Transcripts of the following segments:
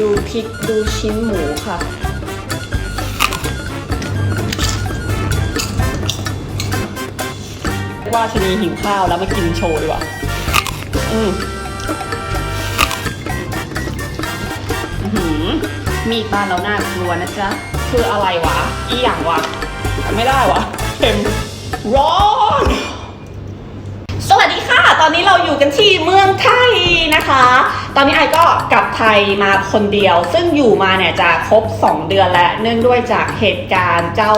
ดูพริกดูชิ้นหมูค่ะ ว่าชนีหิวข้าวแล้วมากินโชว์ดีกว่า อืมหืมมีบ้านเราหน่ากลัวนะจ๊ะ คืออะไรวะ อีหยังวะ ไม่ได้วะเค็มร้อน สวัสดีค่ะ ตอนนี้เราอยู่กันที่เมืองไทยนะคะ ตอนนี้ไอก็กลับไทยมาคนเดียว ซึ่งอยู่มาเนี่ยจะครบ 2 เดือนแล้ว เนื่องด้วยจากเหตุการณ์เจ้า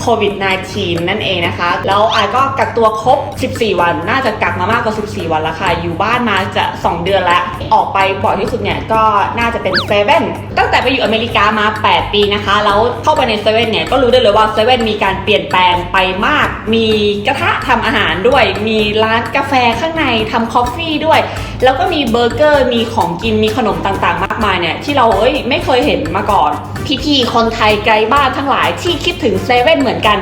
โควิด -19 นั่นเองนะคะ แล้วไอก็กักตัวครบ 14 วัน น่าจะกักมามากกว่า 14 วันแล้วค่ะ อยู่บ้านมาจะ 2 เดือนแล้ว ออกไปบ่อยที่สุดเนี่ยก็น่าจะเป็นเซเว่นตั้งแต่ไปอยู่อเมริกามา 8 ปีนะคะ แล้วเข้าไปในเซเว่นเนี่ยก็รู้ได้เลยว่าเซเว่นมีการเปลี่ยนแปลงไปมาก มีกระทะทำอาหารด้วย มีร้านกาแฟข้างในทำคอฟฟี่ด้วยแล้วก็มีเบอร์เกอร์มีของกินมีขนมต่างๆ มากมายเนี่ยที่เราเอ้ยไม่เคยเห็นมาก่อน พี่ๆคนไทยไกลบ้านทั้งหลายที่คิดถึงเซเว่นเหมือนกัน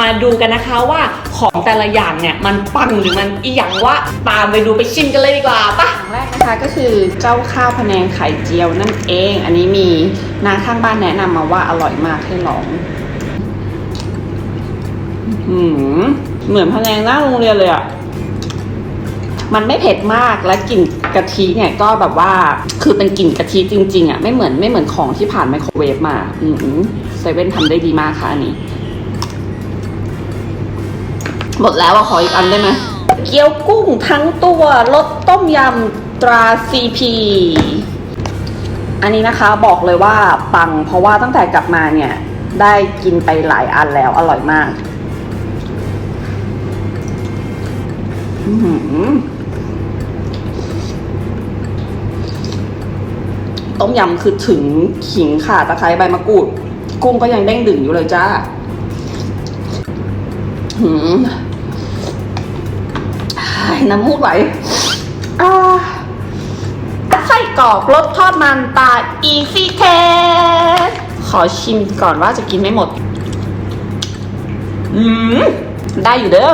มาดูกันนะคะว่าของแต่ละอย่างเนี่ยมันปังหรือมันอีหยังว่าตามไปดูไปชิมกันเลยดีกว่าปะอย่างแรกนะคะก็คือเจ้าข้าวพะแนงไข่เจียวนั่นเอง อันนี้มีนาข้างบ้านแนะนำมาว่าอร่อยมากให้ลองอืมเหมือนพะแนงหน้าโรงเรียนเลยอะ มันไม่เผ็ดมากและกลิ่นกะทิเนี่ยก็แบบว่าคือเป็นกลิ่นกะทิจริงๆอะไม่เหมือนไม่เหมือนของที่ผ่านไมโครเวฟมา อืมเซเว่นทำได้ดีมากค่ะอันนี้ หมดแล้วอะขออีกอันได้ไหมเกี๊ยวกุ้งทั้งตัวรสต้มยำตราซีพีอันนี้นะคะบอกเลยว่าปังเพราะว่าตั้งแต่กลับมาเนี่ย ได้กินไปหลายอันแล้วอร่อยมาก อื้อ ต้มยำคือถึงขิงข่าตะไคร้ใบมะกรูด กุ้งก็ยังเด้งดึงอยู่เลยจ้าหืมน้ำมูกไหลไส้กรอกรสทอดมันตา Easy c a s ขอชิมก่อนว่าจะกินไม่หมด อืม ได้อยู่เด้อ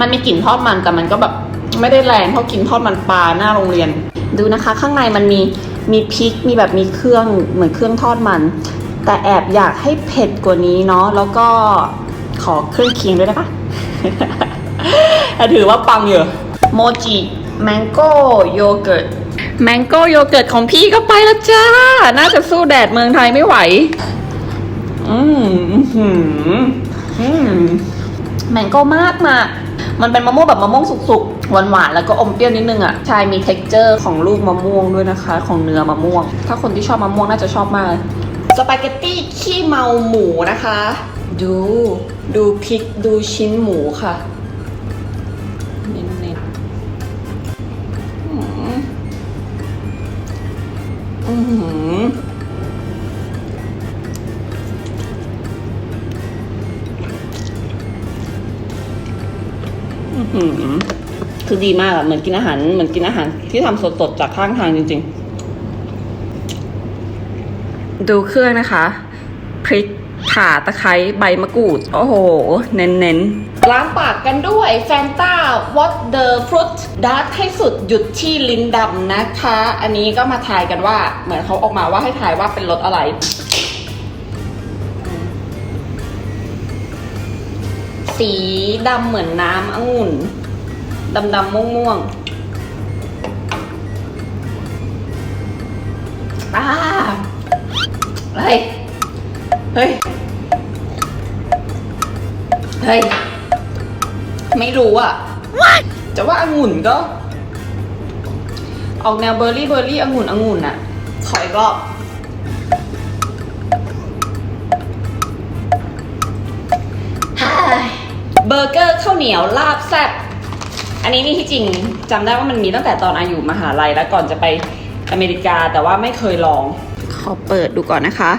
มันมีกลิ่นทอดมันแต่มันก็แบบ ไม่ได้แรงเท่ากลิ่นทอดมันปลาหน้าโรงเรียน ดูนะคะ ข้างในมันมี มีพริกมีแบบมีเครื่องเหมือนเครื่องทอดมัน แต่แอบอยากให้เผ็ดกว่านี้เนาะแล้วก็ขอเครื่องเคียงด้วยได้ปะถือว่าปังอยู่โมจิแมงโก้โยเกิร์ตแมงโก้โยเกิร์ตของพี่ก็ไปแล้วจ้า น่าจะสู้แดดเมืองไทยไม่ไหว อืมอื้อหืออืมแมงโก้มากมากมันเป็นมะม่วงแบบมะม่วงสุกๆ หวานๆแล้วก็อมเปรี้ยวนิดนึงอะใช่มี t e x t อร์ของลูกมะม่วงด้วยนะคะ ของเนื้อมะม่วง ถ้าคนที่ชอบมะม่วงน่าจะชอบมากสปาเกตตี้ขี้เมาหมูนะคะ ดู ดูพริกดูชิ้นหมูค่ะ ดีมากอะเหมือนกินอาหารเหมือนกินอาหารที่ทำสดๆจากข้างทางจริง ๆ ดูเครื่องนะคะพริกข่าตะไคร้ใบมะกรูด โอ้โห เน้นๆ ล้างปากกันด้วยแฟนตา what the fruit ดาร์กให้สุดหยุดที่ลิ้นดำนะคะ อันนี้ก็มาทายกันว่า เหมือนเขาออกมาว่าให้ทายว่าเป็นรสอะไร สีดำเหมือนน้ำองุ่น ดำดำม่วงม่วงๆอ่าเฮ้ย เฮ้ย เฮ้ย ไม่รู้อะจะว่าองุ่นก็ ออกแนวเบอร์รี่เบอร์รี่องุ่นองุ่นอะขออีกรอบเบอร์เกอร์ข้าวเหนียวลาบแซ่บ อันนี้นี่ที่จริงจำได้ว่ามันมีตั้งแต่ตอนอายุมหาลัยแล้วก่อนจะไปอเมริกาแต่ว่าไม่เคยลอง ขอเปิดดูก่อนนะคะ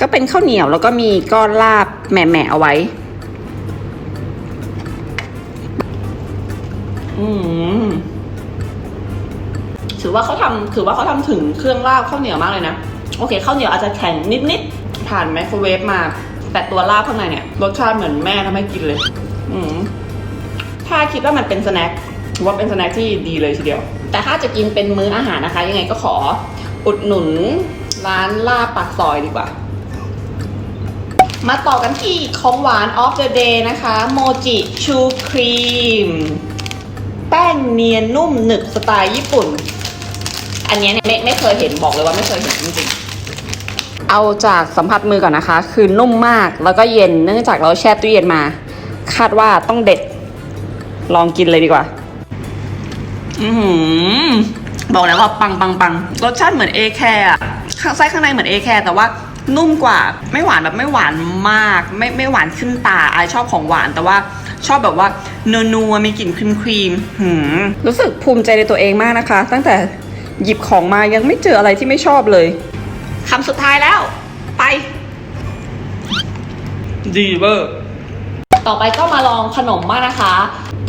ก็เป็นข้าวเหนียวแล้วก็มีก้อนลาบแหม่ๆเอาไว้ อืมถือว่าเขาทำถือว่าเขาทำถึงเครื่องลาบข้าวเหนียวมากเลยนะ โอเคข้าวเหนียวอาจจะแข็งนิดๆผ่านไมโครเวฟมา แต่ตัวลาบข้างในเนี่ยรสชาติเหมือนแม่ทำให้กินเลย อืม ถ้าคิดว่ามันเป็นสแน็คถือว่าเป็นสแน็คที่ดีเลยทีเดียว แต่ถ้าจะกินเป็นมื้ออาหารนะคะ ยังไงก็ขออุดหนุนร้านลาบปากซอยดีกว่า มาต่อกันที่ของหวาน of the day นะคะ โมจิชูครีม แป้งเนียนนุ่มหนึบสไตล์ญี่ปุ่น อันนี้เนี่ยไม่ไม่เคยเห็นบอกเลยว่าไม่เคยเห็นจริงๆ เอาจากสัมผัสมือก่อนนะคะ คือนุ่มมากแล้วก็เย็นเนื่องจากเราแช่ตู้เย็นมา คาดว่าต้องเด็ด ลองกินเลยดีกว่าอือหือบอกแล้วว่าปังปังปังรสชาติเหมือนเอแคร์อะข้างไส้ข้างในเหมือนเอแคร์แต่ว่านุ่มกว่าไม่หวานแบบไม่หวานมาก ไม่ไม่หวานขึ้นตาไอายชอบของหวานแต่ว่าชอบแบบว่านัวนัวๆมีกลิ่นครีมครีมๆหืมรู้สึกภูมิใจในตัวเองมากนะคะ ตั้งแต่หยิบของมายังไม่เจออะไรที่ไม่ชอบเลยคำสุดท้ายแล้ว ไปดีเวอร์ต่อไปก็มาลองขนมบ้างนะคะ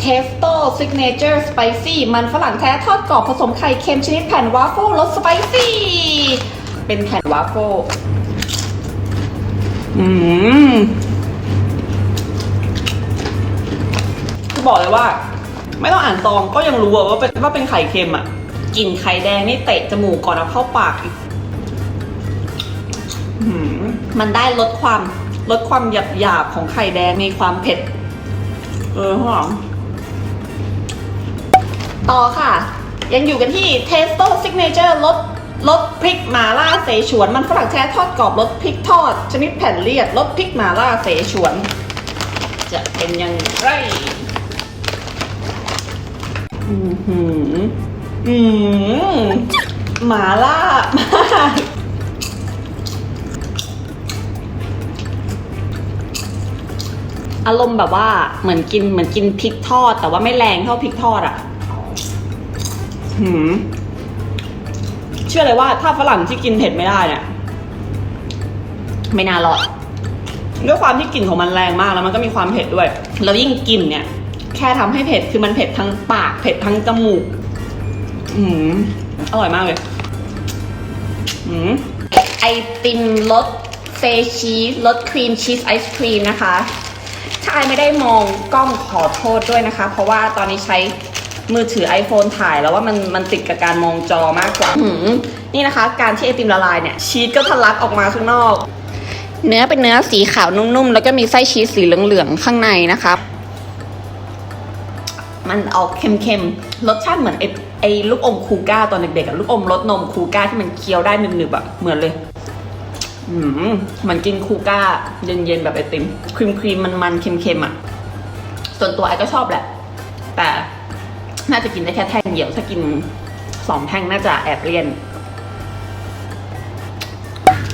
Testo Signature Spicy มันฝรั่งแท้ทอดกรอบผสมไข่เค็มชนิดแผ่นวาฟเฟิลรสสไปซี่ เป็นแผ่นวาฟเฟิลอืมคือบอกเลยว่า ไม่ต้องอ่านซองก็ยังรู้ว่าเป็นว่าเป็นไข่เค็มอะกลิ่นไข่แดงนี่เตะจมูกก่อนเอาเข้าปากอีกอืมมันได้ลดความลดความหยาบหยาบของไข่แดงมีความเผ็ด เออหลัง ต่อค่ะ ยังอยู่กันที่ Testo Signature รสรสพริกหมาล่าเสฉวน มันฝรั่งแท้ทอดกรอบรสพริกทอด ชนิดแผ่นเรียบรสพริกหมาล่าเสฉวน จะเป็นยังไงอือหืออืมหมาล่ามากอารมณ์แบบว่าเหมือนกินเหมือนกินพริกทอด แต่ว่าไม่แรงเท่าพริกทอดอะ่ะ หืมเชื่อเลยว่าถ้าฝรั่งที่กินเผ็ดไม่ได้เนี่ย ไม่น่ารอดด้วยความที่กลิ่นของมันแรงมากแล้วมันก็มีความเผ็ดด้วย แล้วยิ่งกลิ่นเนี่ย แค่ทำให้เผ็ดคือมันเผ็ดทั้งปากเผ็ดทั้งจมูก อืมอร่อยมากเลย อืมไอติมรสเฟชีสรสครีมชีสไอศครีมนะคะ ถ้าไอไม่ได้มองกล้องขอโทษด้วยนะคะ เพราะว่าตอนนี้ใช้ มือถือ iPhone ถ่ายแล้วว่ามันมันติดกับการมองจอมากกว่าหืมนี่นะคะ การที่ไอติมละลายเนี่ยชีสก็ทะลักออกมาข้างนอก เนื้อเป็นเนื้อสีขาวนุ่มๆ แล้วก็มีไส้ชีสสีเหลืองๆ ข้างในนะคะ มันออกเค็มๆ รสชาติเหมือนไอไอลูกอมคูก้าตอนเด็กๆอะลูกอมรสนมคูก้าที่มันเคี้ยวได้หนึบๆอะเหมือนเลยอืมเหมันกินคูก้า เย็นๆแบบไอติมครีมครีมมันมันๆเค็มๆอะ ส่วนตัวไอก็ชอบแหละ แต่ น่าจะกินได้แค่แท่งเดียว ถ้ากินสองแท่งน่าจะแอบเลี่ยน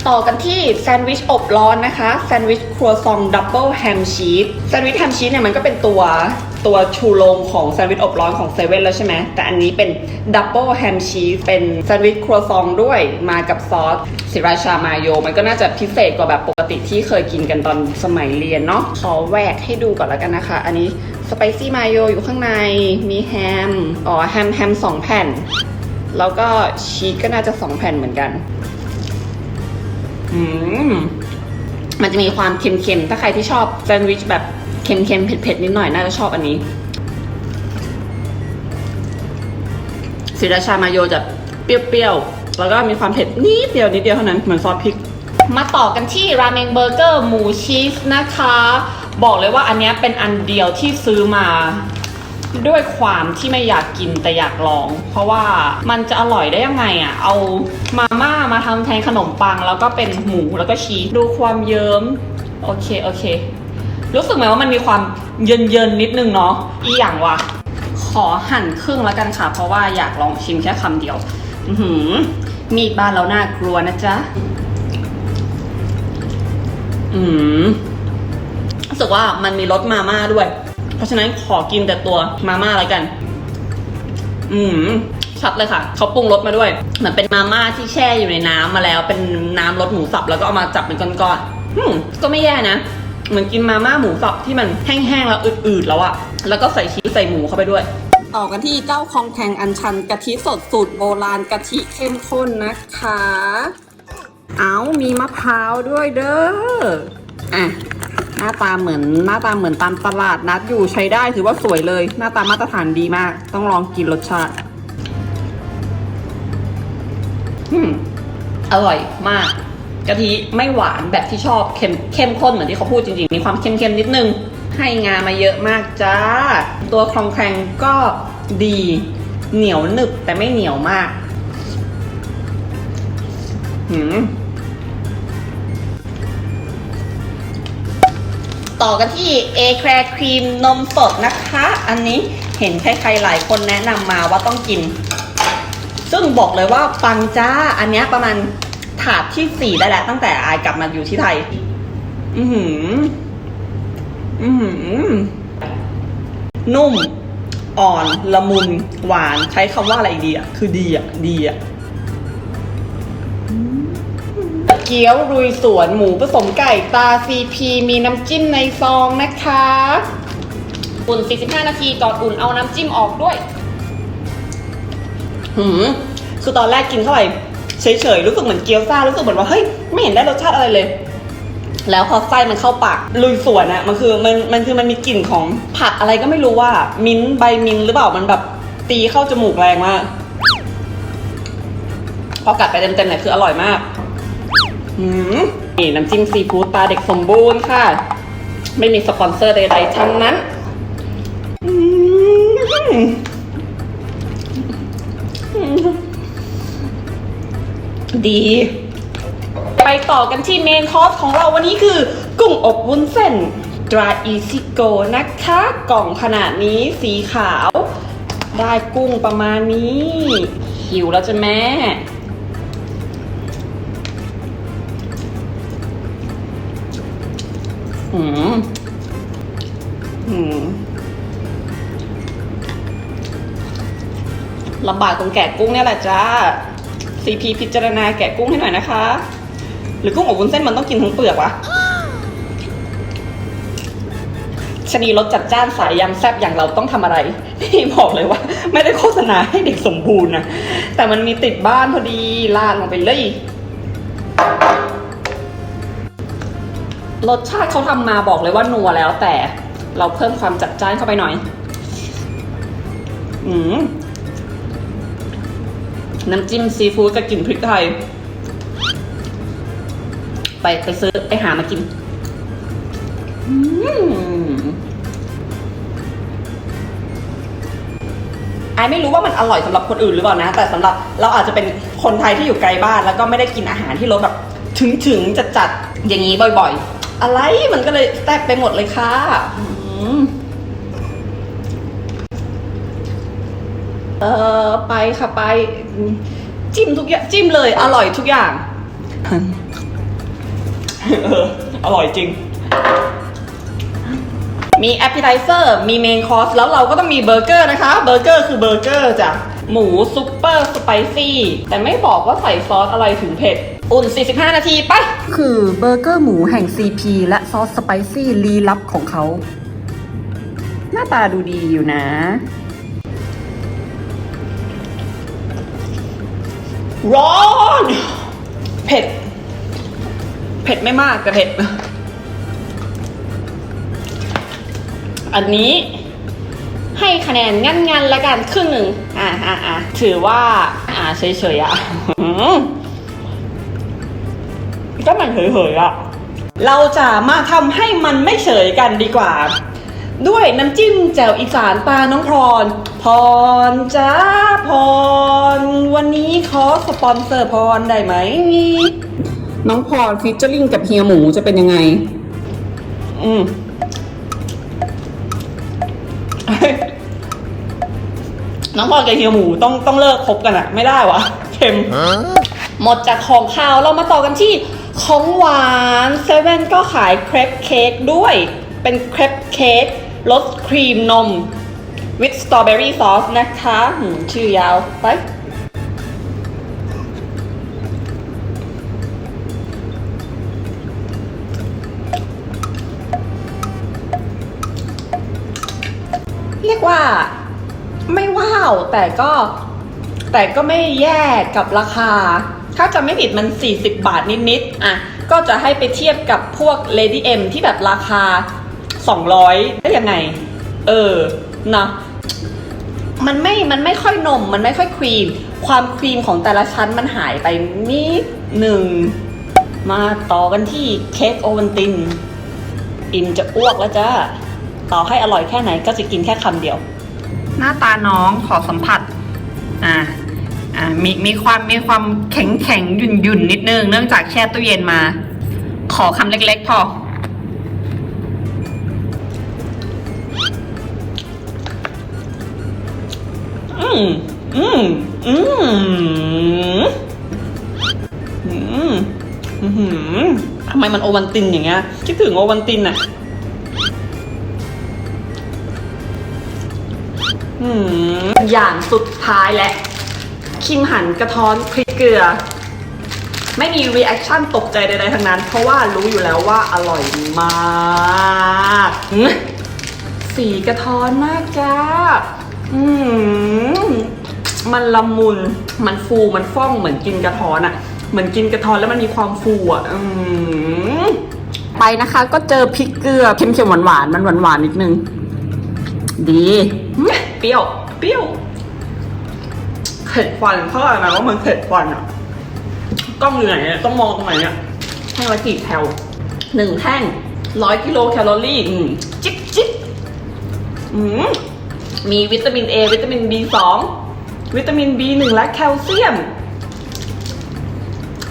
ต่อกันที่แซนด์วิชอบร้อนนะคะ แซนด์วิชครัวซองดับเบิลแฮมชีส แซนด์วิชแฮมชีสเนี่ยมันก็เป็นตัว ตัวชูโรงของแซนด์วิชอบร้อนของเซเว่นแล้วใช่ไหม แต่อันนี้เป็นดับเบิลแฮมชีสเป็นแซนด์วิชครัวซองด้วยมากับซอสสิราชามาโย มันก็น่าจะพิเศษกว่าแบบปกติที่เคยกินกันตอนสมัยเรียนเนาะขอแวกให้ดูก่อนแล้วกันนะคะ อันนี้สไปซี่มาโยอยู่ข้างในมีแฮม อ๋อ แฮมแฮมสองแผ่น แล้วก็ชีสก็น่าจะสองแผ่นเหมือนกันอืมมันจะมีความเค็มๆ ถ้าใครที่ชอบแซนด์วิชแบบ เค็มๆ เผ็ดๆ นิดหน่อย น่าจะชอบอันนี้สีราชามาโยจะเปรี้ยวๆ แล้วก็มีความเผ็ดนิดเดียวนิดเดียวเท่านั้น เหมือนซอสพริก มาต่อกันที่ราเมงเบอร์เกอร์หมูชีสนะคะ บอกเลยว่าอันนี้เป็นอันเดียวที่ซื้อมาด้วยความที่ไม่อยากกินแต่อยากลอง เพราะว่ามันจะอร่อยได้ยังไงอะ เอามาม่ามาทำแทนขนมปัง แล้วก็เป็นหมูแล้วก็ชีสดูความเยิ้ม โอเค โอเค รู้สึกไหมว่ามันมีความเยินเยินนิดนึงเนาะอีอย่างวะขอหั่นครึ่งแล้วกันค่ะ เพราะว่าอยากลองชิมแค่คำเดียวอือหือมีดบ้านเราน่ากลัวนะจ๊ะอืมรู้สึกว่ามันมีรสมาม่าด้วย เพราะฉะนั้นขอกินแต่ตัวมาม่าแล้วกัน อืมชัดเลยค่ะ เขาปรุงรสมาด้วย เหมือนเป็นมาม่าที่แช่อยู่ในน้ำมาแล้ว เป็นน้ำรสหมูสับแล้วก็เอามาจับเป็นก้อนๆอืมก็ไม่แย่นะ เหมือนกินมาม่าหมูสับที่มันแห้งๆแล้วอืดๆแล้วอะแล้วก็ใส่ชีสใส่หมูเข้าไปด้วย ต่อกันที่เจ้าคองแทงอันชันกะทิสดสูตรโบราณกะทิเข้มข้นนะคะ เอามีมะพร้าวด้วยเด้อ อะหน้าตาเหมือนหน้าตาเหมือนตามตลาดนัดอยู่ใช้ได้ถือว่าสวยเลย หน้าตามาตรฐานดีมาก ต้องลองกินรสชาติ อืม อร่อยมาก กะทิไม่หวานแบบที่ชอบเค็มเข้มข้นเหมือนที่เขาพูดจริงๆ มีความเค็มๆนิดนึง ให้งามาเยอะมากจ้า ตัวคลองแครงก็ดีเหนียวหนึบแต่ไม่เหนียวมาก หืมต่อกันที่เอแครครีมนมสดนะคะ อันนี้เห็นใครๆหลายคนแนะนำมาว่าต้องกิน ซึ่งบอกเลยว่าปังจ้า อันนี้ประมาณ ถาดที่สี่ได้แล้วตั้งแต่อายกลับมาอยู่ที่ไทย อือหือ อือหือ นุ่ม อ่อน ละมุน หวาน ใช้คำว่าอะไรดีอะ คือดีอะ ดีอะเกี๊ยวรุยสวนหมูผสมไก่ตา CP มีน้ำจิ้มในซองนะคะอุ่น 45 นาทีก่อนอุ่นเอาน้ำจิ้มออกด้วย หืม คือตอนแรกกินเข้าไป เฉยๆรู้สึกเหมือนเกี๊ยวซ่ารู้สึกเหมือนว่าเฮ้ยไม่เห็นได้รสชาติอะไรเลย แล้วพอไส้มันเข้าปากลุยสวนอะมันคือมันมันคือมันมีกลิ่นของผักอะไรก็ไม่รู้ว่า มิ้นท์ใบมิ้นท์หรือเปล่ามันแบบตีเข้าจมูกแรงมากพอกัดไปเต็มๆเนี่ยคืออร่อยมากหืมนี่น้ำจิ้มซีฟู้ดตาเด็กสมบูรณ์ค่ะ ไม่มีสปอนเซอร์ใดๆทั้งนั้น ดี ไปต่อกันที่เมนคอร์สของเราวันนี้คือ กุ้งอบวุ้นเส้น dry easy go นะคะ กล่องขนาดนี้สีขาว ได้กุ้งประมาณนี้ หิวแล้วจ้ะแม่หืมหืมลำบากตรงแกะกุ้งเนี่ยแหละจ้า CP พิจารณาแกะกุ้งให้หน่อยนะคะ หรือกุ้งอบวุ้นเส้นมันต้องกินทั้งเปลือกวะชะนีรสจัดจ้านสายยำแซ่บอย่างเราต้องทำอะไรนี่บอกเลยว่า ไม่ได้โฆษณาให้เด็กสมบูรณ์นะแต่มันมีติดบ้านพอดีลาดลงไปเลย รสชาติเขาทำมาบอกเลยว่านัวแล้วแต่เราเพิ่มความจัดจ้านเข้าไปหน่อย อืม น้ำจิ้มซีฟู้ดกับกลิ่นพริกไทย ไปไปซื้อไปหามากินอืมไอไม่รู้ว่ามันอร่อยสำหรับคนอื่นหรือเปล่านะ แต่สำหรับเราอาจจะเป็นคนไทยที่อยู่ไกลบ้าน แล้วก็ไม่ได้กินอาหารที่รสแบบ ถึงถึงจัดจัดๆอย่างนี้บ่อยๆ อะไรมันก็เลยแตกไปหมดเลยค่ะอืม เออไปค่ะไป จิ้มทุกอย่างจิ้มเลย อร่อยทุกอย่าง เอออร่อยจริง มีแอปเปิลไ z เซอร์มีเมนคอร์สแล้วเราก็ต้องมีเบอร์เกอร์นะคะ เบอร์เกอร์คือเบอร์เกอร์จ้ะ หมูซุปเปอร์สไปซี่ แต่ไม่บอกว่าใส่ซอสอะไรถึงเผ็ด อุ่น 45 นาทีไป คือเบอร์เกอร์หมูแห่ง CP และซอสสไปซี่ลีลับของเขา หน้าตาดูดีอยู่นะ ร้อน เผ็ด เผ็ดไม่มากแต่เผ็ด อันนี้ให้คะแนนงั้นๆละกันครึ่งหนึ่งอ่าอ่าอ่าถือว่า อ่าเฉยๆอะก็มันเฉยๆอะ เราจะมาทำให้มันไม่เฉยกันดีกว่า ด้วยน้ำจิ้มแจ่วอีสานปลาน้องพร พรจ้าพร วันนี้ขอสปอนเซอร์พรได้ไหม น้องพรฟิชเจอริงกับเฮียหมูจะเป็นยังไง อืมน้องพรกับเฮียหมูต้องต้องเลิกคบกันอะไม่ได้วะเค็มหมดจากของข้าวเรามาต่อกันที่ของหวานเซเว่นก็ขายเครปเค้กด้วย เป็นเครปเค้ก รสครีมนม with strawberry sauce นะคะชื่อยาวไปเรียกว่า ไม่ว้าวแต่ก็ แต่ก็ไม่แย่กับราคา ถ้าจะไม่ผิดมัน 40 บาทนิดๆอะก็จะให้ไปเทียบกับพวก Lady M ที่แบบราคา 200 ได้ยังไง เออนะมันไม่ มันไม่ค่อยนม มันไม่ค่อยครีม ความครีมของแต่ละชั้นมันหายไปนิดหนึ่ง มาต่อกันที่เค้กโอวันติน อิ่มจะอ้วกแล้วจ้าต่อให้อร่อยแค่ไหนก็จะกินแค่คำเดียว หน้าตาน้องขอสัมผัส อ่า อ่า มีมีความมีความแข็งแข็งหยุ่นหยุ่นนิดนึง เนื่องจากแช่ตู้เย็นมา ขอคำเล็ก ๆ พอ มอืมอืมอืมอือหือทำไมมันโอวันตินอย่างเงี้ยคิดถึงโอวันตินอะอืมอย่างสุดท้ายและ คิมหันกระท้อนพริกเกลือ ไม่มีรีแอคชั่นตกใจใดๆทั้งนั้น เพราะว่ารู้อยู่แล้วว่าอร่อยมาก สีกระท้อนมากจ้า อืมมันละมุน มันฟูมันฟ่องเหมือนกินกระท้อนอะเหมือนกินกระท้อนแล้วมันมีความฟูอะอืมไปนะคะ ก็เจอพริกเกลือเค็มๆหวานๆมันหวานๆนิดนึง ดีอืมเปรี้ยว เปรี้ยวเผ็ดควันเขาอะไรนะว่ามันเผ็ดควันอะกล้องอยู่ไหนเนี่ยต้องมองตรงไหนเนี่ยแท่งละกี่แคลหนึ่งแท่งร้อยกิโลแคลอรี่อืมจิ๊บจิ๊บอืม มีวิตามิน A วิตามิน B2 วิตามิน B1 และแคลเซียม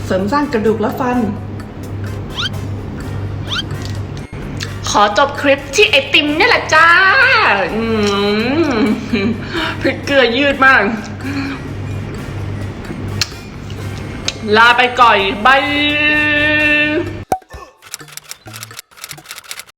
เสริมสร้างกระดูกและฟัน ขอจบคลิปที่ไอติมเนี่ยแหละจ้าพริกเกลือยืดมาก ลาไปก่อยบาย